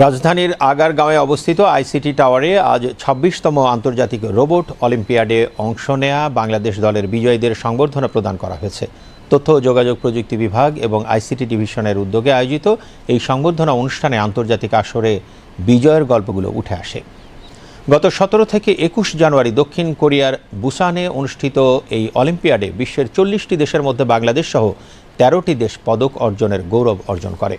রাজধানীর আগারগাঁওয়ে অবস্থিত আইসিটি টাওয়ারে আজ ছাব্বিশতম আন্তর্জাতিক রোবট অলিম্পিয়াডে অংশ নেয়া বাংলাদেশ দলের বিজয়ীদের সংবর্ধনা প্রদান করা হয়েছে। তথ্য ও যোগাযোগ প্রযুক্তি বিভাগ এবং আইসিটি ডিভিশনের উদ্যোগে আয়োজিত এই সংবর্ধনা অনুষ্ঠানে আন্তর্জাতিক আসরে বিজয়ের গল্পগুলো উঠে আসে। গত সতেরো থেকে একুশ জানুয়ারি দক্ষিণ কোরিয়ার বুসানে অনুষ্ঠিত এই অলিম্পিয়াডে বিশ্বের চল্লিশটি দেশের মধ্যে বাংলাদেশ সহ তেরোটি দেশ পদক অর্জনের গৌরব অর্জন করে।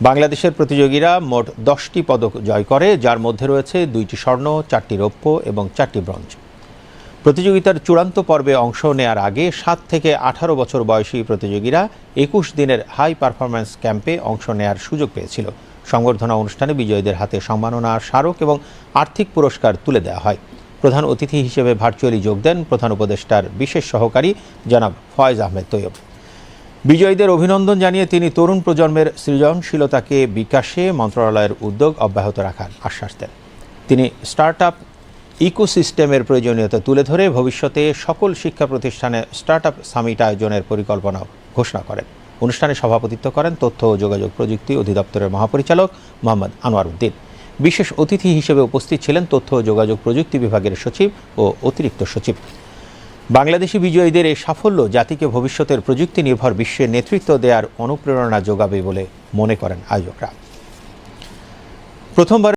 বাংলাদেশের প্রতিযোগীরা মোট দশটি পদক জয় করে, যার মধ্যে রয়েছে দুইটি স্বর্ণ, চারটি রৌপ্য এবং চারটি ব্রঞ্জ। প্রতিযোগিতার চূড়ান্ত পর্বে অংশ নেয়ার আগে সাত থেকে আঠারো বছর বয়সী প্রতিযোগীরা একুশ দিনের হাই পারফরম্যান্স ক্যাম্পে অংশ নেয়ার সুযোগ পেয়েছিল। সংবর্ধনা অনুষ্ঠানে বিজয়ীদের হাতে সম্মাননা, স্মারক এবং আর্থিক পুরস্কার তুলে দেওয়া হয়। প্রধান অতিথি হিসেবে ভার্চুয়ালি যোগ দেন প্রধান উপদেষ্টার বিশেষ সহকারী জনাব ফয়েজ আহমেদ তৈয়ব। বিজয়ীদের অভিনন্দন জানিয়ে তিনি তরুণ প্রজন্মের সৃজনশীলতাকে বিকাশে মন্ত্রণালয়ের উদ্যোগ অব্যাহত রাখার আশ্বাস দেন। তিনি স্টার্ট আপ ইকোসিস্টেমের প্রয়োজনীয়তা তুলে ধরে ভবিষ্যতে সকল শিক্ষা প্রতিষ্ঠানে স্টার্ট আপ সামিট আয়োজনের পরিকল্পনা ঘোষণা করেন। অনুষ্ঠানে সভাপতিত্ব করেন তথ্য ও যোগাযোগ প্রযুক্তি অধিদপ্তরের মহাপরিচালক মোহাম্মদ আনোয়ার উদ্দিন। বিশেষ অতিথি হিসেবে উপস্থিত ছিলেন তথ্য ও যোগাযোগ প্রযুক্তি বিভাগের সচিব ও অতিরিক্ত সচিব। বাংলাদেশি বিজয়ীদের এই সাফল্য জাতিকে ভবিষ্যতের প্রযুক্তি নির্ভর বিশ্বে নেতৃত্ব দেওয়ার অনুপ্রেরণা যোগাবে বলে মনে করেন আয়োজকরা। প্রথমবার